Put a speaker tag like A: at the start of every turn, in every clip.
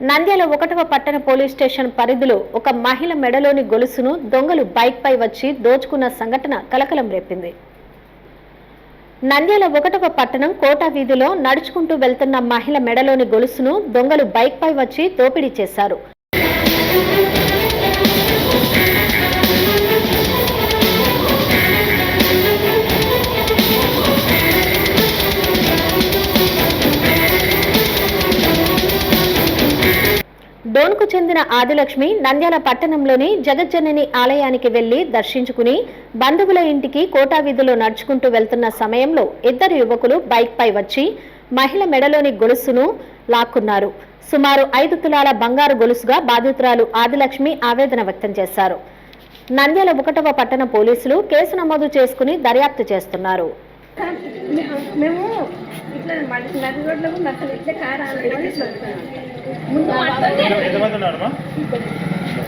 A: నంద్యాల ఒకటవ పట్టణ police station పరిధిలో ఒక మహిళ మెడలోని గొలుసును దొంగలు బైక్పై వచ్చి దోచుకున్న సంఘటన కలకలం రేపింది. నంద్యాల ఒకటవ పట్టణం కోట వీధిలో నడుచుకుంటూ వెళ్తున్న మహిళ మెడలోని గొలుసును దొంగలు బైక్పై వచ్చి దోపిడీ చేశారు. డోన్కు చెందిన ఆదిలక్ష్మి నంద్యాల పట్టణంలోని జగజ్జనని ఆలయానికి వెళ్ళి దర్శించుకుని బంధువుల ఇంటికి కోటా వీధిలో నడుచుకుంటూ వెళ్తున్న సమయంలో ఇద్దరు యువకులు బైక్పై వచ్చి మహిళ మెడలోని గొలుసును లాక్కున్నారు. సుమారు ఐదు తులాల బంగారు గొలుసుగా బాధితురాలు ఆదిలక్ష్మి ఆవేదన వ్యక్తం చేశారు. నంద్యాల ఒకటవ పట్టణ పోలీసులు కేసు నమోదు చేసుకుని దర్యాప్తు చేస్తున్నారు.
B: మేము ఇట్లా నది రోడ్లో కూడా అసలు ఇట్లా కారు వస్తున్నాం. ముందు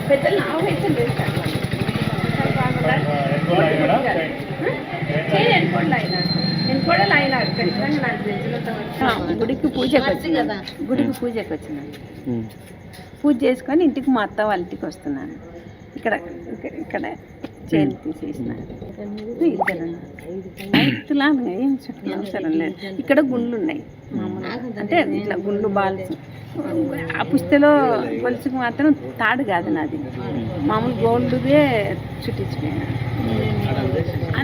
B: పెద్ద లావు తెలిసిన గుడికి పూజకి వచ్చిన గుడికి పూజకి వచ్చినాను పూజ చేసుకొని ఇంటికి మా అత్త వాళ్ళ ఇంటికి వస్తున్నాను. ఇక్కడ ఇక్కడ- చైన్ తీసేసిన ఇద్దరు ఐదు ఏం చెప్పిన అవసరం లేదు. ఇక్కడ గుండ్లు ఉన్నాయి. అంటే ఇట్లా గుండ్లు బాల్స్. ఆ పుస్తలో గొలుసుకు మాత్రం తాడు కాదు నాది. మామూలు గోల్డ్దే చుట్టించిపోయాను.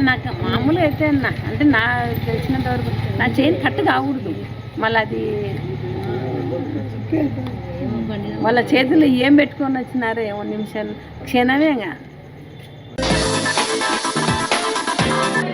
B: నాకు మామూలు అయితే నా- అంటే నా తెలిసినంత వరకు నా చైన్ కట్టు కాకూడదు. మళ్ళీ అది వాళ్ళ చేతులు ఏం పెట్టుకొని వచ్చినారో ఏమో నిమిషాలు క్షణమేగా
C: హాయ్